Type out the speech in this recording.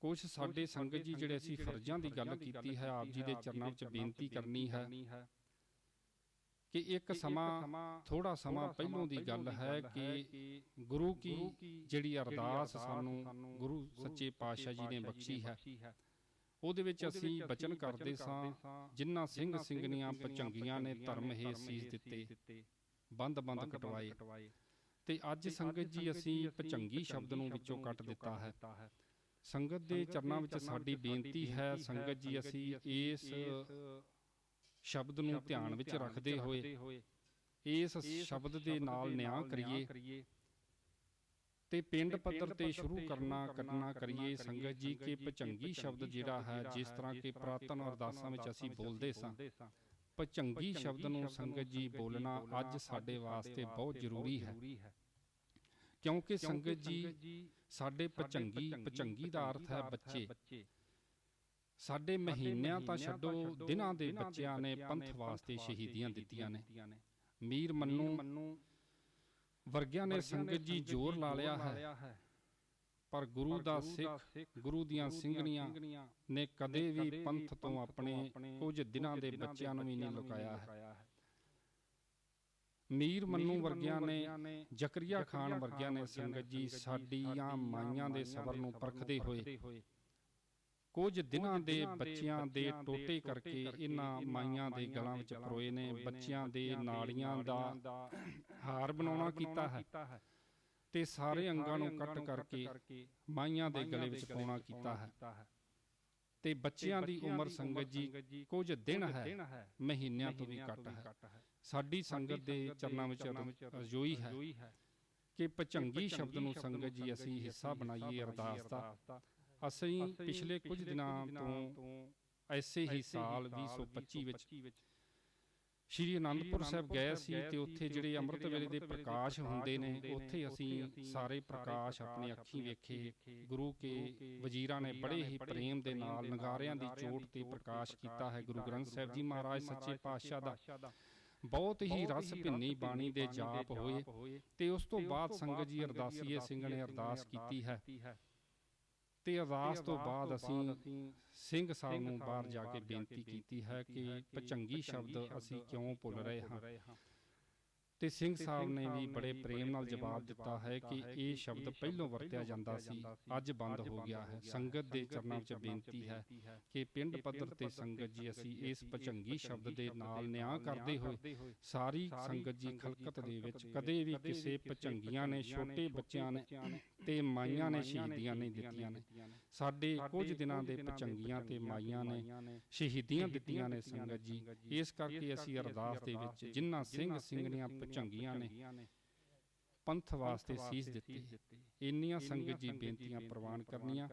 ਕੁਝ ਸਾਡੇ ਸੰਗਤ ਜੀ ਜਿਹੜੇ ਅਸੀਂ ਫਰਜ਼ਾਂ ਦੀ ਗੱਲ ਕੀਤੀ ਹੈ ਆਪ ਜੀ ਦੇ ਚਰਨਾਂ ਵਿੱਚ ਬੇਨਤੀ ਕਰਨੀ ਹੈ ਕਿ ਇੱਕ ਸਮਾਂ ਥੋੜਾ ਸਮਾਂ ਪਹਿਲੋਂ ਦੀ ਗੱਲ ਹੈ ਕਿ ਗੁਰੂ ਕੀ ਜਿਹੜੀ ਅਰਦਾਸ ਸਾਨੂੰ ਗੁਰੂ ਸੱਚੇ ਪਾਤਸ਼ਾਹ ਜੀ ਨੇ ਬਖਸ਼ੀ ਹੈ। ਉਹਦੇ ਵਿੱਚ ਅਸੀਂ ਬਚਨ ਕਰਦੇ ਸਾਂ ਜਿਨ੍ਹਾਂ ਸਿੰਘ ਸਿੰਘਣੀਆਂ ਪਚੰਗੀਆਂ ਨੇ ਧਰਮ ਹੈ ਸੀਸ ਦਿੱਤੇ ਬੰਦ ਬੰਦ ਕਟਵਾਏ। ਤੇ ਅੱਜ ਸੰਗਤ ਜੀ ਅਸੀਂ ਪਚੰਗੀ ਸ਼ਬਦ ਨੂੰ ਵਿੱਚੋਂ ਕੱਟ ਦਿੱਤਾ ਹੈ। ਸੰਗਤ ਦੇ ਚਰਨਾਂ ਵਿੱਚ ਸਾਡੀ ਬੇਨਤੀ ਹੈ ਸੰਗਤ ਜੀ ਅਸੀਂ ਇਸ ਸ਼ਬਦ ਨੂੰ ਧਿਆਨ ਵਿੱਚ ਰੱਖਦੇ ਹੋਏ ਇਸ ਸ਼ਬਦ ਦੇ ਨਾਲ ਨਿਆਂ ਕਰੀਏ ਤੇ ਪਿੰਡ ਪੱਧਰ ਤੇ ਸ਼ੁਰੂ ਕਰਨਾ ਕਰਨਾ ਕਰੀਏ। ਸੰਗਤ ਜੀ ਕਿ ਪਚੰਗੀ ਸ਼ਬਦ ਜਿਹੜਾ ਹੈ ਜਿਸ ਤਰ੍ਹਾਂ ਕਿ ਪ੍ਰਾਤਨ ਅਰਦਾਸਾਂ ਵਿੱਚ ਅਸੀਂ ਬੋਲਦੇ ਸਾਂ। ਪਚੰਗੀ ਸ਼ਬਦ ਨੂੰ ਸੰਗਤ ਜੀ ਬੋਲਣਾ ਅੱਜ ਸਾਡੇ ਵਾਸਤੇ ਬਹੁਤ ਜ਼ਰੂਰੀ ਹੈ। ਕਿਉਂਕਿ ਸੰਗਤ ਜੀ ਸਾਡੇ ਪਚੰਗੀ ਪਚੰਗੀ ਦਾ ਅਰਥ ਹੈ ਬੱਚੇ। ਸਾਡੇ ਮਹੀਨਿਆਂ ਤਾਂ ਛੱਡੋ ਦਿਨਾਂ ਦੇ ਬੱਚਿਆਂ ਨੇ ਪੰਥ ਵਾਸਤੇ ਸ਼ਹੀਦੀਆਂ ਦਿੱਤੀਆਂ ਨੇ। ਮੀਰ ਮੰਨੂ ਵਰਗਿਆਂ ਨੇ ਸੰਗਤ ਜੀ ਜ਼ੋਰ ਲਾ ਲਿਆ ਹੈ। ਪਰ ਗੁਰੂ ਦਾ ਸਿੱਖ ਗੁਰੂ ਦੀਆਂ ਸਿੰਘਣੀਆਂ ਨੇ ਕਦੇ ਵੀ ਪੰਥ ਤੋਂ ਆਪਣੇ ਕੁਝ ਦਿਨਾਂ ਦੇ ਬੱਚਿਆਂ ਨੂੰ ਵੀ ਨਹੀਂ ਲੁਕਾਇਆ ਹੈ। ਮੀਰ ਮੰਨੂ ਵਰਗਿਆਂ ਨੇ ਜ਼ਕਰੀਆ ਖਾਨ ਵਰਗਿਆਂ ਨੇ ਸੰਗਤ ਜੀ ਸਾਡੀਆਂ ਮਾਈਆਂ ਦੇ ਸਬਰ ਨੂੰ ਪਰਖਦੇ ਹੋਏ। ਕੁਝ ਦਿਨਾਂ ਦੇ ਬੱਚਿਆਂ ਦੇ ਟੋਟੇ ਕਰਕੇ ਇਹਨਾਂ ਮਾਈਆਂ ਦੇ ਗਲਾਂ ਵਿੱਚ ਪਰੋਏ ਨੇ ਬੱਚਿਆਂ ਦੇ ਨਾੜੀਆਂ ਦਾ ਹਾਰ ਬਣਾਉਣਾ ਕੀਤਾ ਹੈ। ਤੇ ਸਾਰੇ ਅੰਗਾਂ ਨੂੰ ਕੱਟ ਕਰਕੇ ਮਾਈਆਂ ਦੇ ਗਲੇ ਵਿੱਚ ਪਾਉਣਾ ਕੀਤਾ ਹੈ। ਤੇ ਬੱਚਿਆਂ ਦੀ ਉਮਰ ਸੰਗਤ ਜੀ ਕੁਝ ਦਿਨ ਹੈ। ਮਹੀਨਿਆਂ ਤੋਂ ਵੀ ਘੱਟ ਹੈ। ਸਾਡੀ ਸੰਗਤ ਦੇ ਚਰਨਾਂ ਵਿੱਚ ਅਰਜ਼ੋਈ ਹੈ ਕਿ ਪਚੰਗੀ ਸ਼ਬਦ ਨੂੰ ਸੰਗਤ ਜੀ ਅਸੀਂ ਹਿੱਸਾ ਬਣਾਈਏ ਅਰਦਾਸ ਦਾ। ਅਸੀਂ ਪਿਛਲੇ ਕੁਝ ਦਿਨਾਂ ਤੋਂ ਐਸੇ ਹੀ ਸਾਲ 2025 ਵਿੱਚ ਸ਼੍ਰੀ ਅਨੰਦਪੁਰ ਸਾਹਿਬ ਗਏ ਸੀ ਤੇ ਉੱਥੇ ਜਿਹੜੇ ਅੰਮ੍ਰਿਤ ਵੇਲੇ ਦੇ ਪ੍ਰਕਾਸ਼ ਹੁੰਦੇ ਨੇ ਉੱਥੇ ਅਸੀਂ ਸਾਰੇ ਪ੍ਰਕਾਸ਼ ਆਪਣੇ ਅੱਖੀਂ ਵੇਖੇ। ਗੁਰੂ ਕੇ ਵਜ਼ੀਰਾਂ ਨੇ ਬੜੇ ਹੀ ਪ੍ਰੇਮ ਦੇ ਨਾਲ ਨਗਾਰਿਆਂ ਦੀ ਚੋਟ ਤੇ ਪ੍ਰਕਾਸ਼ ਕੀਤਾ ਹੈ। ਗੁਰੂ ਗ੍ਰੰਥ ਸਾਹਿਬ ਜੀ ਮਹਾਰਾਜ ਸੱਚੇ ਪਾਤਸ਼ਾਹ ਦਾ ਬਹੁਤ ਹੀ ਰਸ ਭਿੰਨੀ ਬਾਣੀ ਦੇ ਜਾਪ ਹੋਏ ਤੇ ਉਸ ਤੋਂ ਬਾਅਦ ਸੰਗਤ ਜੀ ਅਰਦਾਸੀਏ ਸਿੰਘ ਨੇ ਅਰਦਾਸ ਕੀਤੀ ਹੈ। ਤੇ ਅਰਦਾਸ ਤੋਂ ਬਾਅਦ ਅਸੀਂ ਸਿੰਘ ਸਾਹਿਬ ਨੂੰ ਬਾਹਰ ਜਾ ਕੇ ਬੇਨਤੀ ਕੀਤੀ ਹੈ ਕਿ ਪਚੰਗੀ ਸ਼ਬਦ ਅਸੀਂ ਕਿਉਂ ਭੁੱਲ ਰਹੇ ਹਾਂ? ਤੇ ਸਿੰਘ ਸਾਹਿਬ ਨੇ ਵੀ ਬੜੇ ਪ੍ਰੇਮ ਨਾਲ ਜਵਾਬ ਦਿੱਤਾ ਹੈ ਕਿ ਇਹ ਸ਼ਬਦ ਪਹਿਲਾਂ ਵਰਤਿਆ ਜਾਂਦਾ ਸੀ। ਅੱਜ ਬੰਦ ਹੋ ਗਿਆ ਹੈ ਸੰਗਤ ਦੇ ਚਰਨਾਂ ਵਿੱਚ ਬੇਨਤੀ ਹੈ ਕਿ ਪਿੰਡ ਪੱਧਰ ਤੇ ਸੰਗਤ ਜੀ ਅਸੀਂ ਇਸ ਪਚੰਗੀ ਸ਼ਬਦ ਦੇ ਨਾਲ ਨਿਆਂ ਕਰਦੇ ਹੋਏ ਸਾਰੀ ਸੰਗਤ ਜੀ ਖਲਕਤ ਦੇ ਵਿੱਚ ਕਦੇ ਵੀ ਕਿਸੇ ਪਚੰਗੀਆਂ ਨੇ ਛੋਟੇ ਬੱਚਿਆਂ ਨੇ ਤੇ ਮਾਈਆਂ ਨੇ ਸ਼ਹੀਦੀਆਂ ਨਹੀਂ ਦਿੱਤੀਆਂ ਨੇ ਸਾਡੇ ਕੁਝ ਦਿਨਾਂ ਦੇ ਪਚੰਗੀਆਂ ਤੇ ਮਾਈਆਂ ਨੇ ਸ਼ਹੀਦੀਆਂ ਦਿੱਤੀਆਂ ਨੇ ਸੰਗਤ ਜੀ। ਇਸ ਕਰਕੇ ਅਸੀਂ ਅਰਦਾਸ ਦੇ ਵਿੱਚ ਜਿਨ੍ਹਾਂ ਸਿੰਘ ਸਿੰਘਣੀਆਂ ਚੰਗੀਆਂ ਨੇ। ਪੰਥ ਵਾਸਤੇ ਸੀਸ ਦਿੱਤੀ। ਇੰਨੀਆਂ ਸੰਗਤ ਜੀ ਬੇਨਤੀਆਂ ਪ੍ਰਵਾਨ ਕਰਨੀਆਂ।